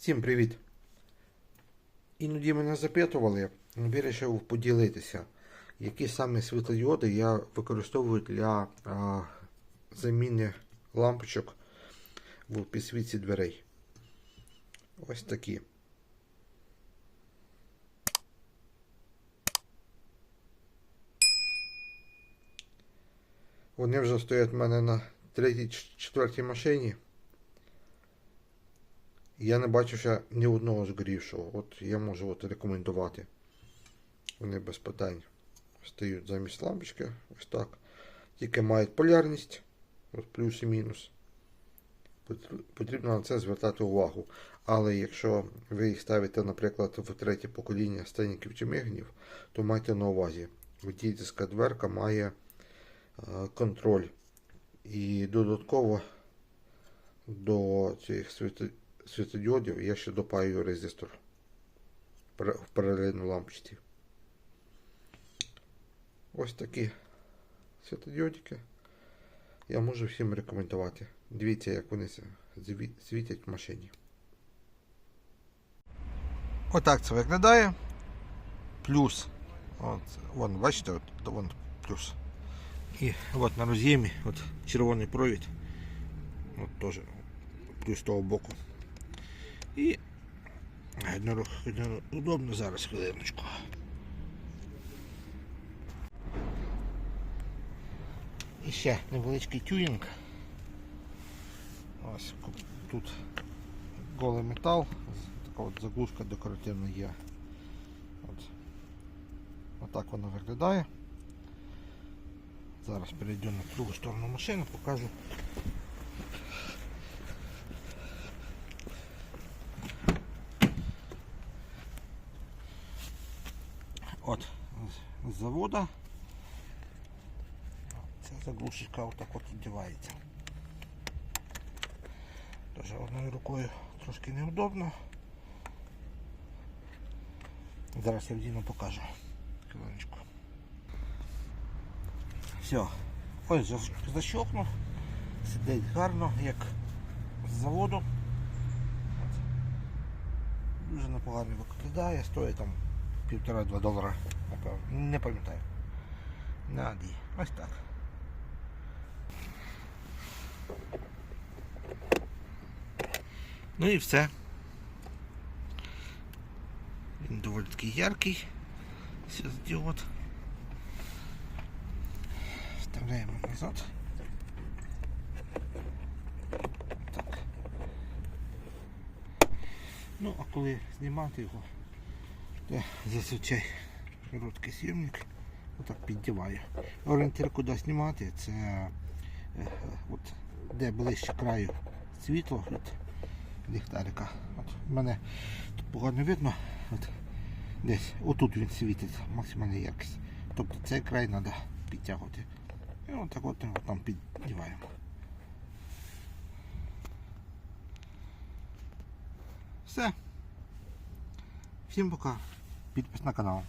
Всім привіт! Іноді мене запитували, вирішив поділитися, які саме світлодіоди я використовую для а, заміни лампочок в підсвітці дверей. Ось такі. Вони вже стоять в мене на третій, четвертій машині. Я не бачу ще ні одного згорівшого. От я можу от рекомендувати. Вони без питань стають замість лампочки. Ось так. Тільки мають полярність. От плюс і мінус. Потрібно на це звертати увагу. Але якщо ви їх ставите, наприклад, в третє покоління стеніків чи мигнів, то майте на увазі. Водійська дверка має е, контроль. І додатково до цих світодіодів я ще допаю резистор в паралельну лампочці. Ось такі світодіодики. Я можу всім рекомендувати. Дивіться, як вони світять в машині. Отак це виглядає. Плюс. Вон, бачите, вон плюс. І от на роз'ємі, червоний провід. От теж плюс того боку. І удобно зараз хвилиночку. І ще невеличкий тюнінг. Ось тут голий метал, така от заглушка декоративна є. От. Отак вона виглядає. Зараз перейду на другу сторону машини, покажу. От з- завода. Ця заглушечка отак от віддівається. Тоже одною рукою трошки неудобно. Зараз я вдіну покажу. Хвилиночку. Все. Ось за- защелкнув. Сидить гарно, як з заводу. Дуже непогано виглядає, стоїть там півтора-два долара, напевно. Не пам'ятаю. Наді. Ось так. Ну і все. Він доволі такий яркий. Світлодіод. Вставляємо назад. Так. Ну, а коли знімати його, то зазвичай короткий сйомник отак піддіваю. Орієнтир куди знімати, це е, е, от, де ближче краю світло від ліхтарика. От, мене тут погано видно. От, десь отут він світить, максимальна яркість. Тобто цей край треба підтягувати. І отак от його там піддіваємо. Все. Всім пока. Підпис на канал.